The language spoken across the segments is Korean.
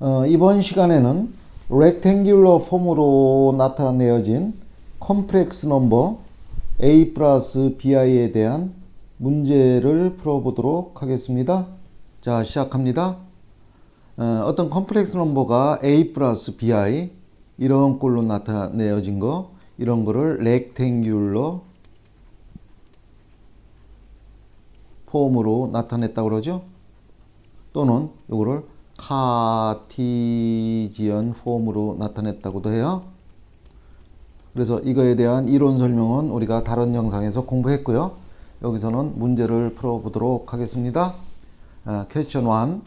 어, 이번 시간에는 렉탱귤러 폼으로 나타내어진 컴플렉스 넘버 a 플러스 bi에 대한 문제를 풀어보도록 하겠습니다. 자, 시작합니다. 어, 어떤 컴플렉스 넘버가 a 플러스 bi 이런 꼴로 나타내어진 거 이런 거를 렉탱귤러 폼으로 나타냈다고 그러죠. 또는 이거를 카티지언 폼으로 나타냈다고도 해요. 그래서 이거에 대한 이론 설명은 우리가 다른 영상에서 공부했고요. 여기서는 문제를 풀어보도록 하겠습니다. 어, question 1.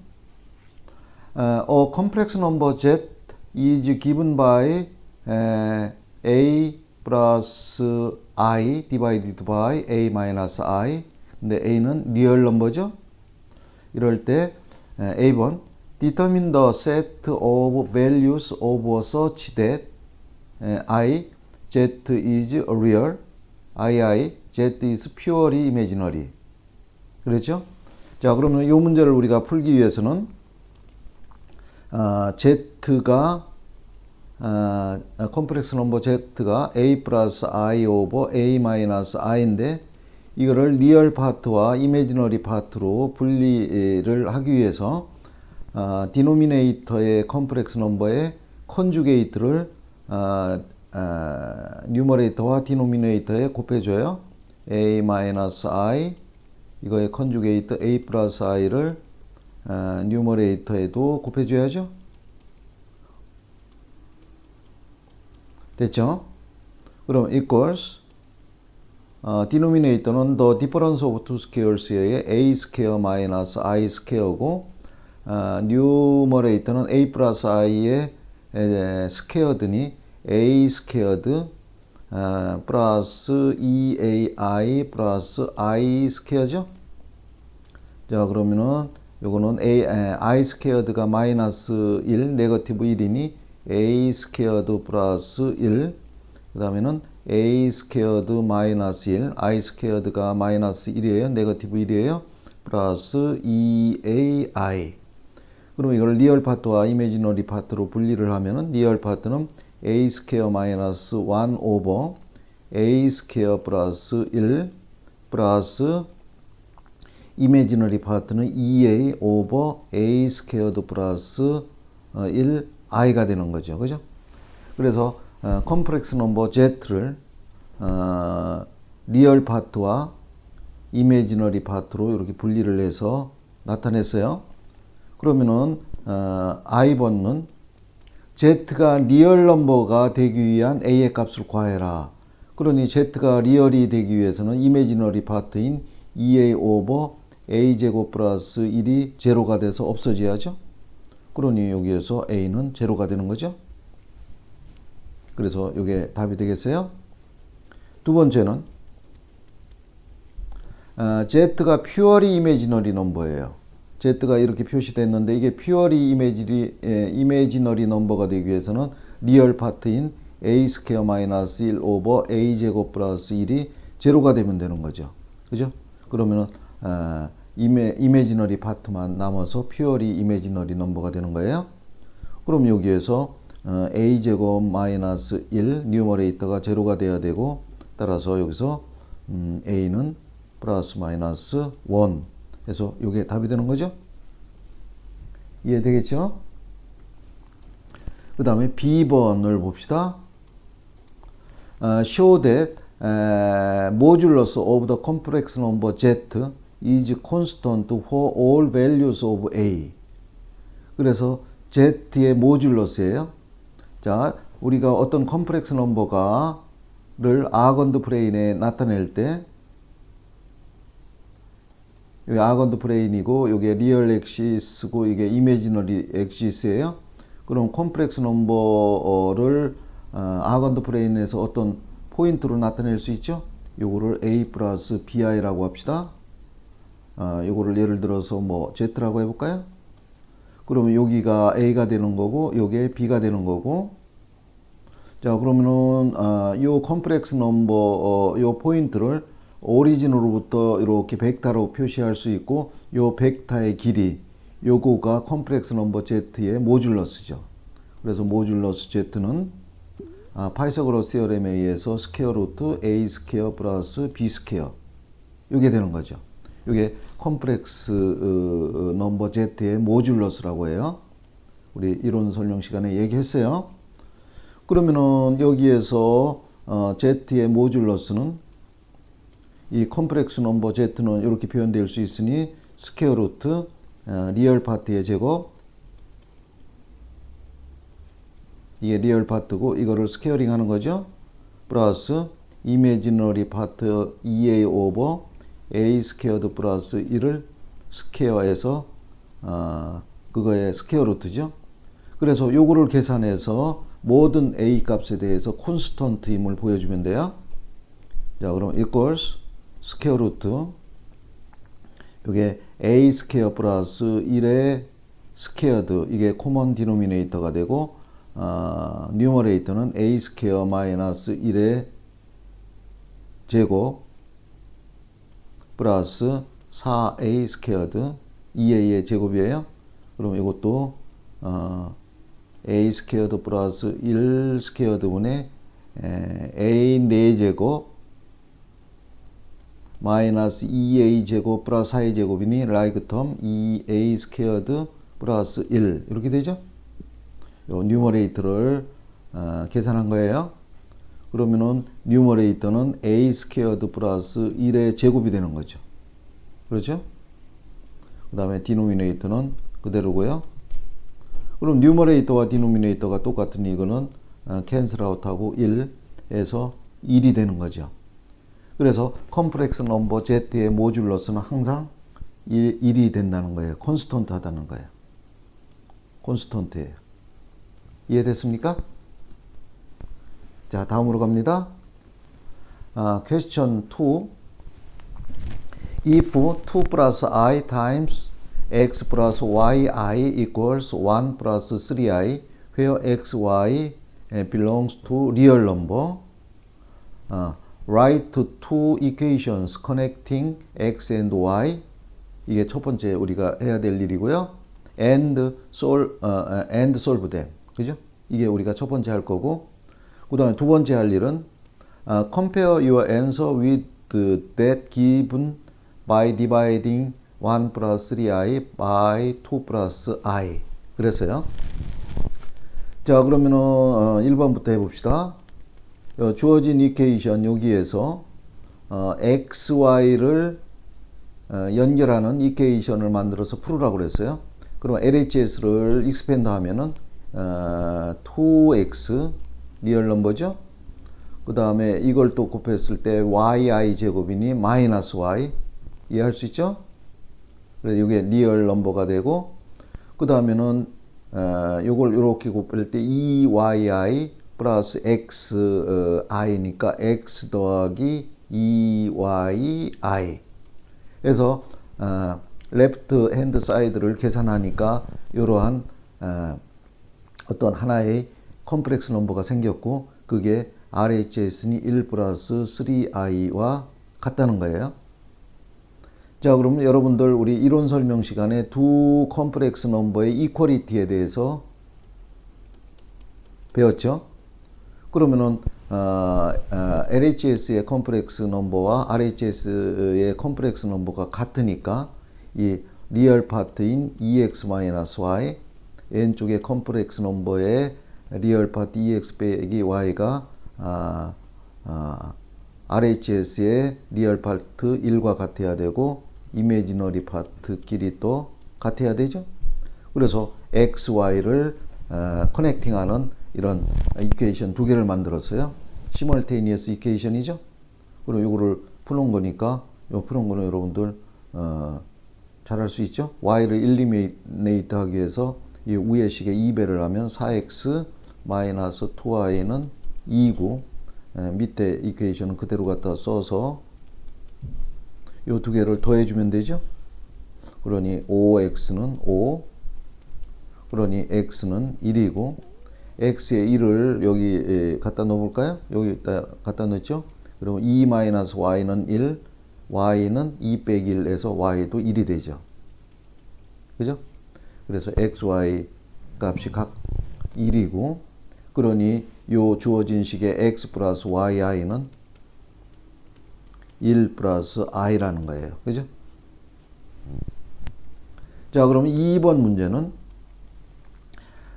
Uh, a complex number z is given by uh, a plus i divided by a minus i. 근데 a는 리얼 넘버죠. 이럴 때 에, A번 determine the set of values of such that 에, i z is real, i i z is purely imaginary. 그렇죠? 자, 그러면 이 문제를 우리가 풀기 위해서는 아, z가 아, 컴플렉스 넘버 z가 a 플러스 i 오버 a 마이너스 i인데 이거를 리얼 파트와 이미지너리 파트로 분리를 하기 위해서 아, 디노미네이터의 컴플렉스 넘버의 컨주게이트를 아, 아, 뉴머레이터와 디노미네이터에 곱해줘요. a 마이너스 i 이거의 컨주게이트 a 플러스 i를 아, 뉴머레이터에도 곱해줘야죠. 됐죠? 그럼 equals 어, 디노미네이터는 the difference of two squares의 a square minus i square고 어, 뉴머레이터는 a 플러스 i의 에, 스퀘어드니 a 스퀘어드 어, 플러스 2ai 플러스 i 스퀘어죠. 자 그러면은 요거는 a, 에, i 스퀘어드가 마이너스 1 네거티브 1이니 a 스퀘어드 플러스 1 그 다음에는 a 스퀘어드 마이너스 1 i 스퀘어드가 마이너스 1이에요? 네거티브 1이에요? 플러스 2ai 그럼 이걸 리얼 파트와 이미지너리 파트로 분리를 하면은 리얼 파트는 a 스퀘어 마이너스 1 오버 a 스퀘어 플러스 1 플러스 이미지너리 파트는 2a 오버 a 스퀘어드 플러스 1 i가 되는 거죠. 그죠? 그래서 어, 컴플렉스 넘버 z를 어, 리얼 파트와 이미지너리 파트로 이렇게 분리를 해서 나타냈어요. 그러면은 어, i번은 z가 리얼 넘버가 되기 위한 a의 값을 구해라. 그러니 z가 리얼이 되기 위해서는 이미지너리 파트인 2a 오버 a 제곱 플러스 1이 제로가 돼서 없어져야죠. 그러니 여기에서 a는 제로가 되는 거죠. 그래서 이게 답이 되겠어요. 두 번째는 어, z가 purely imaginary 넘버예요. Z가 이렇게 표시됐는데 이게 purely imaginary, 에, imaginary 넘버가 되기 위해서는 리얼 파트인 a 스퀘어 마이너스 1 오버 a 제곱 플러스 1이 제로가 되면 되는 거죠. 그죠? 그러면은 어, 이메, 이미지너리 파트만 남아서 퓨어리 이미지너리 넘버가 되는 거예요. 그럼 여기에서 어, a 제곱 마이너스 1 뉴머레이터가 제로가 돼야 되고 따라서 여기서 음, a는 플러스 마이너스 1 해서 이게 답이 되는 거죠. 이해되겠죠? 그 다음에 B번을 봅시다. 어, show that uh, modulus of the complex number z is constant for all values of a. 그래서 z의 모듈러스예요. 자, 우리가 어떤 컴플렉스 넘버가를 아건드 프레인에 나타낼 때 여기 아건드 프레인이고 이게 리얼 엑시스고 이게 이미지너리 엑시스예요. 그럼 컴플렉스 넘버를 어, 아건드 프레인에서 어떤 포인트로 나타낼 수 있죠? 요거를 a 플러스 bi라고 합시다. 어, 요거를 예를 들어서 뭐 z라고 해볼까요? 그러면 여기가 a가 되는 거고 요게 b가 되는 거고 자 그러면은 어, 요 컴플렉스 넘버 어, 요 포인트를 오리진으로부터 이렇게 벡터로 표시할 수 있고 요 벡터의 길이 요거가 컴플렉스 넘버 Z의 모듈러스죠. 그래서 모듈러스 Z는 아, 파이서그로스 티어렘에 의해서 스퀘어 루트 A 스퀘어 플러스 B 스퀘어 이게 되는 거죠. 이게 컴플렉스 넘버 Z의 모듈러스라고 해요. 우리 이론 설명 시간에 얘기했어요. 그러면은 여기에서 어, Z의 모듈러스는 이 컴플렉스 넘버 Z는 이렇게 표현될 수 있으니 스퀘어 루트 어, 리얼 파트의 제곱 이게 리얼 파트고 이거를 스퀘어링 하는 거죠. 플러스 이미지너리 파트 2a 오버 a 스퀘어드 플러스 1을 스퀘어해서 어, 그거의 스퀘어 루트죠. 그래서 요거를 계산해서 모든 a 값에 대해서 콘스턴트임을 보여주면 돼요. 자, 그럼 equals 스퀘어 루트. 요게 a 스퀘어 플러스 1의 스퀘어드. 이게 코먼 디노미네이터가 되고 어, 뉴머레이터는 a 스퀘어 마이너스 1의 제곱 플러스 4a 스퀘어드. 2a의 제곱이에요. 그럼 이것도 어, a 스퀘어드 플러스 1 스퀘어드 분의 a 4제곱 마이너스 2a 제곱 플러스 4a 제곱이니 라이크 텀 2a 스퀘어드 플러스 1 이렇게 되죠. 요 뉴머레이터를 어, 계산한 거예요. 그러면은 뉴머레이터는 a 스퀘어드 플러스 1의 제곱이 되는 거죠. 그렇죠? 그 다음에 디노미네이터는 그대로고요. 그럼 뉴머레이터와 디노미네이터가 똑같으니 이거는 어, 캔슬 아웃하고 1에서 1이 되는 거죠. 그래서 컴플렉스 넘버 Z의 모듈러스는 항상 1, 1이 된다는 거예요. 콘스턴트 하다는 거예요. 콘스턴트예요. 이해됐습니까? 자, 다음으로 갑니다. 아, question 2. If 2 plus i times x plus yi equals 1 plus 3i, where xy belongs to real number, 아, write two equations connecting x and y. 이게 첫 번째 우리가 해야 될 일이고요. and solve, 어, and solve them. 그죠? 이게 우리가 첫 번째 할 거고, 그 다음에 두 번째 할 일은 uh, compare your answer with that given by dividing 1 plus 3i by 2 plus i. 그랬어요. 자, 그러면은 어, 1번부터 해봅시다. 어, 주어진 이케이션 여기에서 어, xy를 어, 연결하는 이케이션을 만들어서 풀으라고 그랬어요. 그럼 LHS를 익스펜드 하면은 어, 2x 리얼 넘버죠. 그 다음에 이걸 또 곱했을 때 yi 제곱이니 마이너스 y 이해할 수 있죠? 그래서 이게 리얼 넘버가 되고 그 다음에는 어, 요걸 이렇게 곱할 때 2yi 플러스 xi니까 x 더하기 2yi 그래서 어, 레프트 핸드 사이드를 계산하니까 이러한 어, 어떤 하나의 컴플렉스 넘버가 생겼고 그게 RHS니 1 플러스 3i와 같다는 거예요. 자, 그럼 여러분들 우리 이론 설명 시간에 두 컴플렉스 넘버의 이퀄리티에 대해서 배웠죠? 그러면은 어, 어, LHS의 컴플렉스 넘버와 RHS의 컴플렉스 넘버가 같으니까 이 리얼 파트인 EX-Y 왼쪽의 컴플렉스 넘버의 리얼 파트 EX 빼기 Y가 아, 아, RHS의 리얼 파트 1과 같아야 되고 이미지너리 파트끼리 또 같아야 되죠. 그래서 X, Y를 어, 커넥팅하는 이런 이퀘이션 두 개를 만들었어요. 시멀테니어스 이퀘이션이죠. 그리고 이거를 푸는 거니까 요 푸는 거는 여러분들 어, 잘할 수 있죠. Y를 일리미네이트 하기 위해서 이 위의 식에 2배를 하면 4x 마이너스 2y는 2고 에, 밑에 이퀘이션은 그대로 갖다 써서 요 두 개를 더해주면 되죠. 그러니 5x는 5 그러니 x는 1이고 x의 1을 여기 갖다 넣어볼까요? 여기 갖다 넣죠. 그러면 2-y는 1, y는 2 빼기 1에서 y도 1이 되죠. 그죠? 그래서 x, y 값이 각 1이고 그러니 요 주어진 식의 x 플러스 yi는 1 플러스 i라는 거예요. 그죠? 자, 그럼 2번 문제는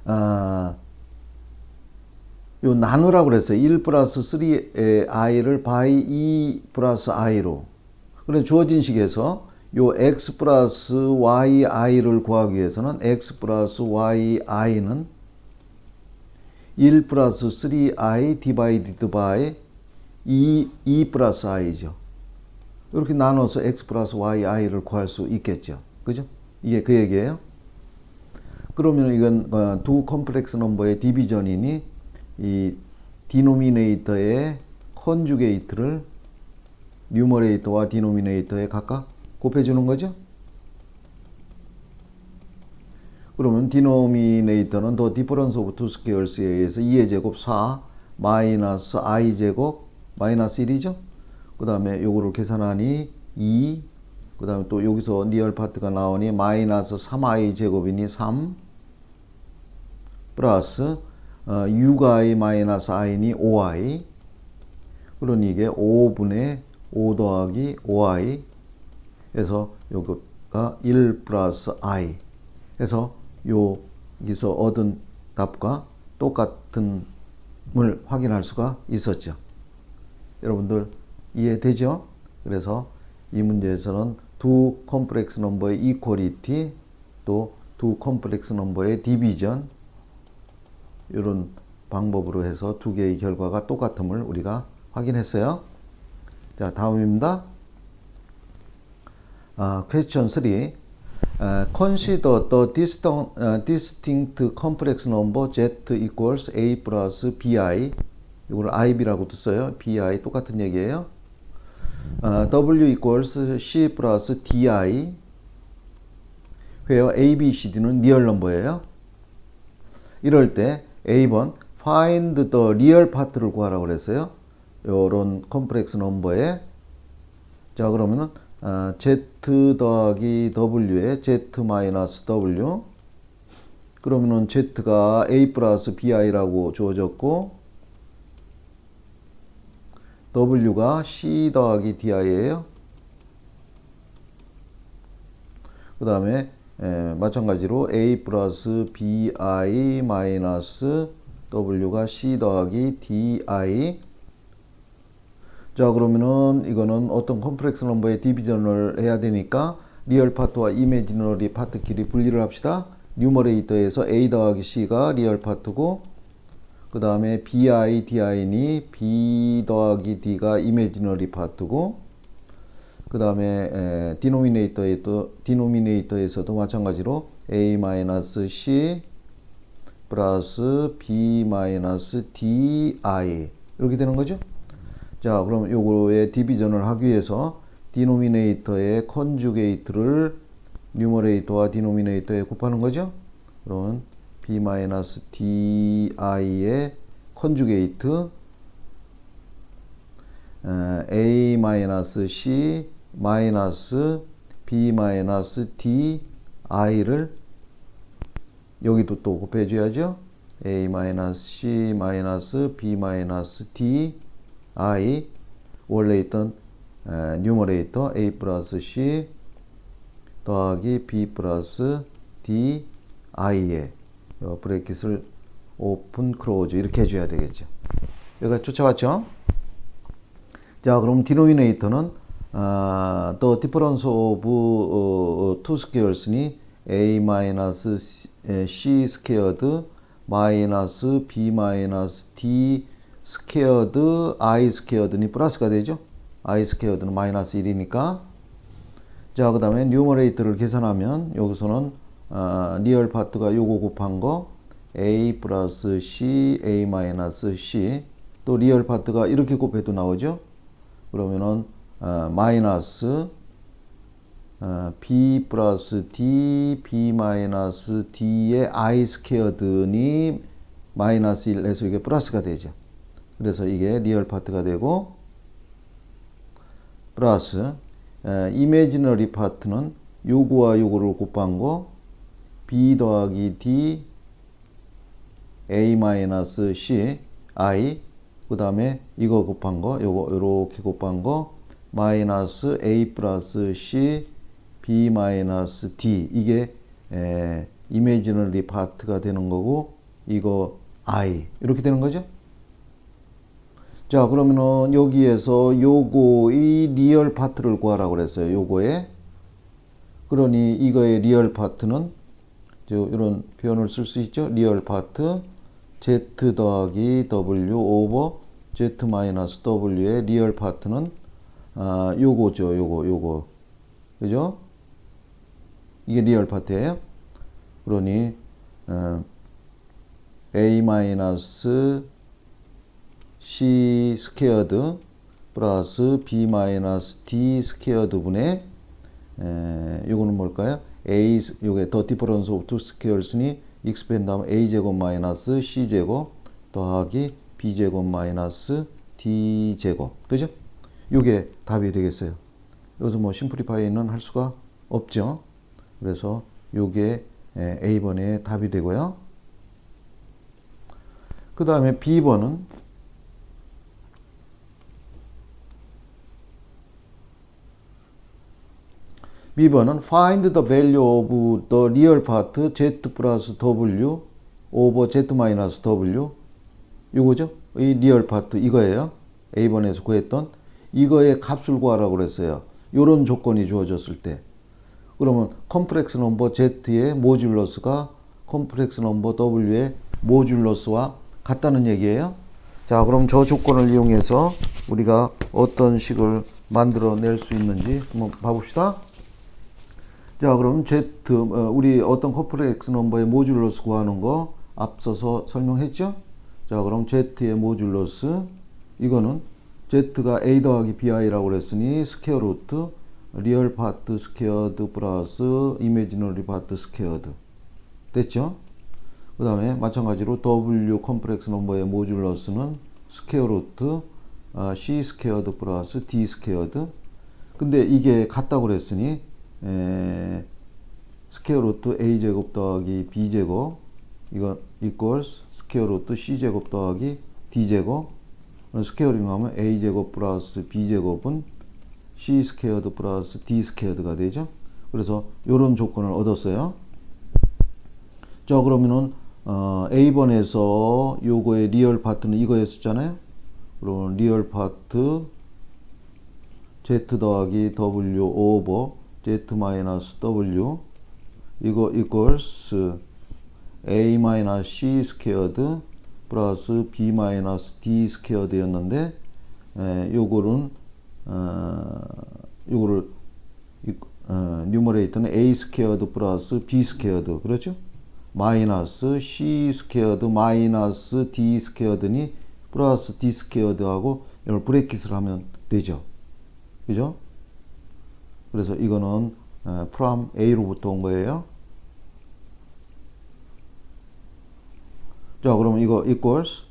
아, 요 나누라고 그랬어요. 1 플러스 3의 i를 by 2 플러스 i로. 그래 주어진 식에서 요 x 플러스 yi를 구하기 위해서는 x 플러스 yi는 1 플러스 3i 디바이디드 바이 2, 2 플러스 i죠. 이렇게 나눠서 x 플러스 yi를 구할 수 있겠죠. 그죠? 이게 그 얘기예요. 그러면 이건 어, 두 컴플렉스 넘버의 디비전이니 이 디노미네이터의 컨주게이트를 뉴머레이터와 디노미네이터에 각각 곱해주는 거죠. 그러면 디노미네이터는 더 디퍼런스 오브 투 스케어스에 의해서 2의 제곱 4 마이너스 i 제곱 마이너스 1이죠. 그 다음에 요거를 계산하니 2. 그 다음에 또 여기서 리얼 파트가 나오니 마이너스 3i 제곱이니 3. 플러스 어, 6i 마이너스 i니 5i. 그러니 이게 5분의 5 더하기 5i. 해서 요거가 1 플러스 i. 해서 여기서 얻은 답과 똑같은 을 확인할 수가 있었죠. 여러분들 이해되죠? 그래서 이 문제에서는 두 컴플렉스 넘버의 이퀄리티 또 두 컴플렉스 넘버의 디비전 이런 방법으로 해서 두 개의 결과가 똑같음을 우리가 확인했어요. 자, 다음입니다. 아, question 3. Uh, consider the distinct, uh, distinct complex number z equals a plus bi. 이걸 ib라고도 써요. bi 똑같은 얘기예요. Uh, w equals c plus di. where a, b, c, d는 리얼 넘버예요. 이럴 때 A번 find the real part를 구하라고 그랬어요. 요런 컴플렉스 넘버에 자 그러면은 어, z 더하기 w에 z 마이너스 w 그러면은 z가 a 플러스 bi라고 주어졌고 w가 c 더하기 di예요. 그 다음에 마찬가지로 a 플러스 bi 마이너스 w가 c 더하기 di 자 그러면은 이거는 어떤 컴플렉스 넘버의 디비전을 해야 되니까 리얼 파트와 이미지너리 파트끼리 분리를 합시다. 뉴머레이터에서 a 더하기 c가 리얼 파트고 그 다음에 bi di니 b 더하기 d가 이미지너리 파트고 그 다음에 디노미네이터에 또 디노미네이터에서도 마찬가지로 a 마이너스 c 플러스 b 마이너스 di 이렇게 되는 거죠. 자, 그럼 요거의 디비전을 하기 위해서 디노미네이터의 컨주게이트를 뉴머레이터와 디노미네이터에 곱하는 거죠. 그럼 b 마이너스 di의 컨주게이트 a 마이너스 c 마이너스 b 마이너스 d i를 여기도 또 곱해 줘야죠. a 마이너스 c 마이너스 b 마이너스 d i 원래 있던 뉴머레이터 a 플러스 c 더하기 b 플러스 d i에 브레이킷을 오픈 크로즈 이렇게 해줘야 되겠죠. 여기가 쫓아왔죠? 자, 그럼 디노미네이터는 아, difference of uh, two squares니 a minus c squared minus b minus d squared i squared니 플러스가 되죠. i squared는 마이너스 1이니까 자, 그 다음에 뉴머레이터를 계산하면 여기서는 아, 리얼 파트가 요거 곱한 거 a 플러스 c, a 마이너스 c 또 리얼 파트가 이렇게 곱해도 나오죠. 그러면은 어, 마이너스 어, b 플러스 d, b 마이너스 d의 i 스퀘어드니 마이너스 1 해서 이게 플러스가 되죠. 그래서 이게 리얼 파트가 되고 플러스 어, 이미지너리 파트는 요거와 요거를 곱한 거 b 더하기 d a 마이너스 c i 그 다음에 이거 곱한 거 요거 요렇게 곱한 거 마이너스 a 플러스 c b 마이너스 d 이게 에, 이미지너리 파트가 되는 거고 이거 i 이렇게 되는 거죠. 자 그러면은 여기에서 요거의 리얼 파트를 구하라고 그랬어요. 요거에 그러니 이거의 리얼 파트는 저 이런 표현을 쓸 수 있죠. 리얼 파트 z 더하기 w 오버 z 마이너스 w의 리얼 파트는 아 요거죠. 요거 요거 그죠? 이게 리얼 파트예요. 그러니 어, a c 스퀘어드 플러스 b 마이너스 d 스퀘어드 분의 에, 요거는 뭘까요? a 요게 더 디퍼런스 오브 투 스퀘어스니 익스펜 다음 a 제곱 마이너스 c 제곱 더하기 b 제곱 마이너스 d 제곱 그죠? 요게 답이 되겠어요. 여기서 뭐 심플리파이는 할 수가 없죠. 그래서 요게 에, A번의 답이 되고요. 그 다음에 B번은 B번은 find the value of the real part z 플러스 w over z 마이너스 w 이거죠? 이 리얼 파트 이거예요. A번에서 구했던 이거의 값을 구하라고 그랬어요. 요런 조건이 주어졌을 때. 그러면 컴플렉스 넘버 Z의 모듈러스가 컴플렉스 넘버 W의 모듈러스와 같다는 얘기예요. 자, 그럼 저 조건을 이용해서 우리가 어떤 식을 만들어낼 수 있는지 한번 봐봅시다. 자, 그럼 Z, 어, 우리 어떤 컴플렉스 넘버의 모듈러스 구하는 거 앞서서 설명했죠? 자, 그럼 Z의 모듈러스, 이거는 Z가 A 더하기 BI라고 그랬으니 스퀘어 루트 리얼 파트 스퀘어드 플러스 이미지너리 파트 스퀘어드. 됐죠? 그 다음에 마찬가지로 W 컴플렉스 넘버의 모듈러스는 스퀘어 루트 아, C 스퀘어드 플러스 D 스퀘어드. 근데 이게 같다고 그랬으니 에, 스퀘어 루트 A 제곱 더하기 B 제곱 이거 equals 스퀘어 루트 C 제곱 더하기 D 제곱 스퀘어링 하면 A 제곱 플러스 B 제곱은 C 스퀘어드 플러스 D 스퀘어드가 되죠. 그래서 이런 조건을 얻었어요. 자 그러면은 어, A번에서 요거의 리얼 파트는 이거였었잖아요. 그러면 리얼 파트 Z 더하기 W 오버 Z 마이너스 W 이거 equals A 마이너스 C 스퀘어드 플러스 B 마이너스 D 스퀘어드였는데 에, 요거는 어, 요거를 어, 뉴머레이터는 a 스퀘어드 플러스 b 스퀘어드 그렇죠? 마이너스 c 스퀘어드 마이너스 d 스퀘어드니 플러스 d 스퀘어드하고 이걸 브레킷을 하면 되죠. 그죠? 그래서 이거는 어, from a로부터 온 거예요. 자, 그러면 이거 equals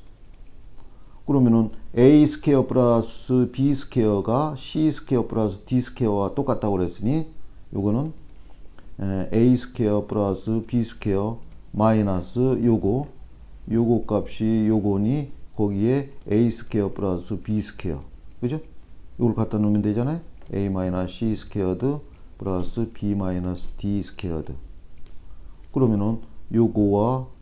그러면은 a 스퀘어 플러스 b 스퀘어가 c 스퀘어 플러스 d 스퀘어와 똑같다고 그랬으니 요거는 a 스퀘어 플러스 b 스퀘어 마이너스 요거 요거 값이 요거니 거기에 a 스퀘어 플러스 b 스퀘어 그죠? 요걸 갖다 놓으면 되잖아요. a 마이너스 c 스퀘어드 플러스 b 마이너스 d 스퀘어드 그러면은 요거와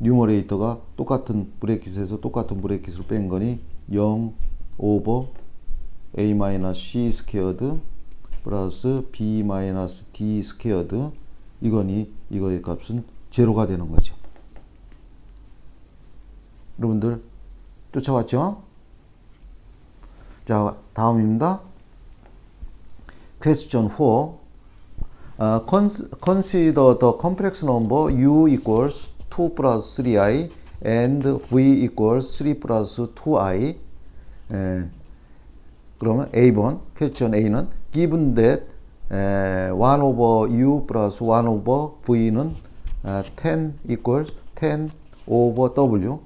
뉴머레이터가 똑같은 브레킷에서 똑같은 브레킷을 뺀 거니 0 오버 a 마이너스 c 스퀘어드 플러스 b 마이너스 d 스퀘어드 이거니 이거의 값은 제로가 되는 거죠. 여러분들 쫓아왔죠? 자 다음입니다. question 4 uh, cons- consider the complex number u equals 2 plus 3i and v equals 3 plus 2i. 에, 그러면 A번 question A는 given that 에, 1 over u plus 1 over v는 아, 10 equals 10 over w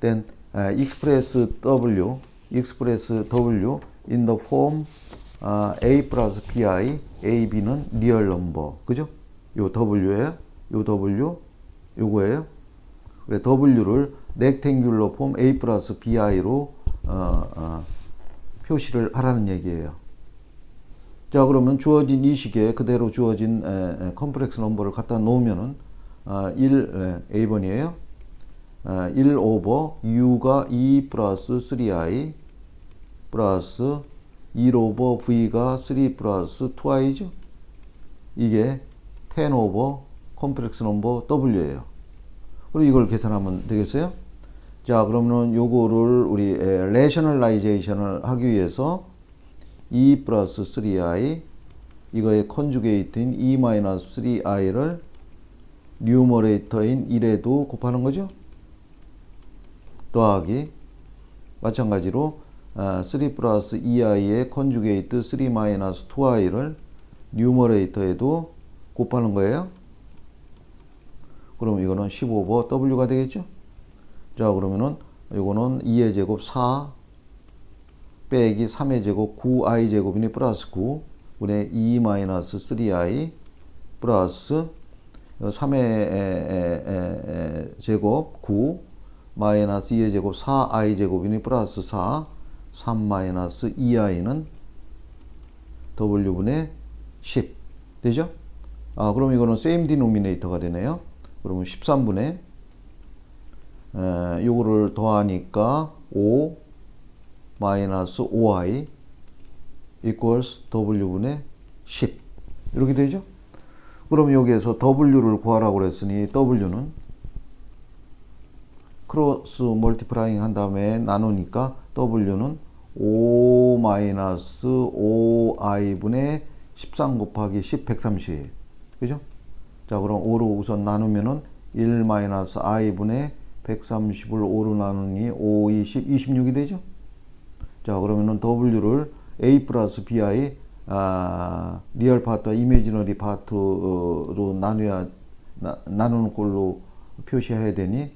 then 아, express w express w in the form 아, a plus bi a b는 real number 그죠? 요 w예요. 요 W 요거예요. 그래 W를 렉탱귤러 폼 A 플러스 BI로 어, 어, 표시를 하라는 얘기예요. 자 그러면 주어진 이 식에 그대로 주어진 에, 에, 컴플렉스 넘버를 갖다 놓으면은 아, 1 에, A번이에요. 아, 1 오버 U가 2 플러스 3i 플러스 1 오버 V가 3 플러스 2i죠. 이게 10 오버 컴플렉스 넘버 W예요. 그리고 이걸 계산하면 되겠어요? 자, 그러면 요거를 우리 레셔널라이제이션을 하기 위해서 2 플러스 3i 이거의 컨주게이트인 2 마이너스 3i를 뉴머레이터인 1에도 곱하는 거죠. 더하기 마찬가지로 아, 3 플러스 2i의 컨주게이트 3 마이너스 2i를 뉴머레이터에도 곱하는 거예요. 그럼 이거는 15버 w가 되겠죠? 자, 그러면은 이거는 2의 제곱 4 빼기 3의 제곱 9i 제곱이니 플러스 9 분의 2 마이너스 3i 플러스 3의 제곱 9 마이너스 2의 제곱 4i 제곱이니 플러스 4 3 마이너스 2i는 w분의 10 되죠? 아 그럼 이거는 same denominator가 되네요. 그러면 13분의 에, 요거를 더하니까 5 마이너스 5i equals w분의 10 이렇게 되죠? 그럼 여기에서 w를 구하라고 그랬으니 w는 크로스 멀티플라잉 한 다음에 나누니까 w는 5 마이너스 5i분의 13 곱하기 10 130이에요. 그죠? 자, 그럼 5로 우선 나누면은 1 마이너스 i분의 130을 5로 나누니 5, 20, 26이 되죠? 자, 그러면은 w를 a 플러스 bi 아, 리얼 파트와 이미지너리 파트로 나누야 나, 나누는 꼴로 표시해야 되니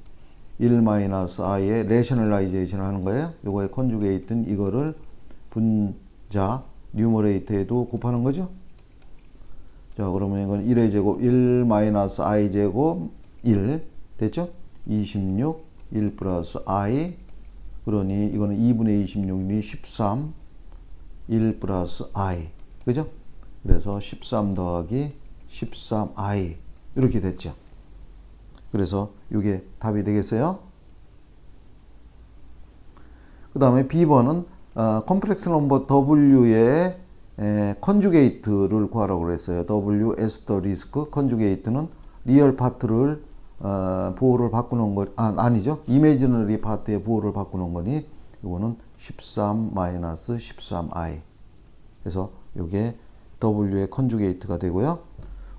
1 마이너스 i의 레셔널라이제이션 하는 거예요. 요거에 컨주게이트는 이거를 분자 뉴머레이터에도 곱하는 거죠. 자, 그러면 이건 1의 제곱 1 마이너스 i 제곱 1 됐죠? 26 1 플러스 i 그러니 이거는 2분의 26이니 13 1 플러스 i 그죠? 그래서 13 더하기 13i 이렇게 됐죠. 그래서 이게 답이 되겠어요. 그 다음에 B번은 어, 컴플렉스 넘버 W의 에, 컨주게이트를 구하라고 그랬어요. W 에스터 리스크 컨주게이트는 리얼 파트를 어, 보호를 바꾸는 거 아, 아니죠. 이미지너리 파트의 보호를 바꾸는 거니 이거는 13 마이너스 13i 그래서 이게 W의 컨주게이트가 되고요.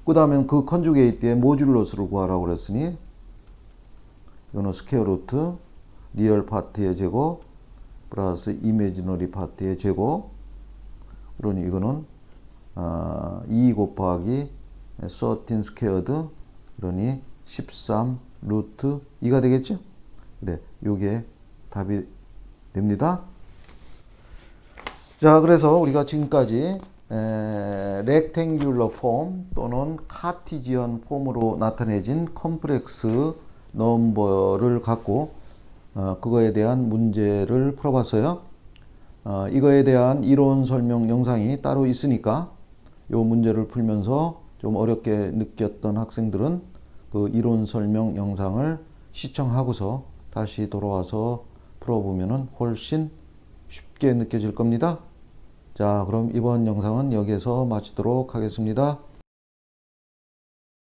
그 다음에 그 컨주게이트의 모듈러스를 구하라고 그랬으니 이거는 스퀘어 루트 리얼 파트의 제곱 플러스 이미지너리 파트의 제곱 그러니 이거는 어, 2 곱하기 13 스퀘어드 그러니 13 루트 2가 되겠죠? 그래 요게 답이 됩니다. 자 그래서 우리가 지금까지 에, 렉탱귤러 폼 또는 카티지언 폼으로 나타내진 컴플렉스 넘버를 갖고 어, 그거에 대한 문제를 풀어봤어요. 어, 이거에 대한 이론 설명 영상이 따로 있으니까 이 문제를 풀면서 좀 어렵게 느꼈던 학생들은 그 이론 설명 영상을 시청하고서 다시 돌아와서 풀어보면 훨씬 쉽게 느껴질 겁니다. 자, 그럼 이번 영상은 여기에서 마치도록 하겠습니다.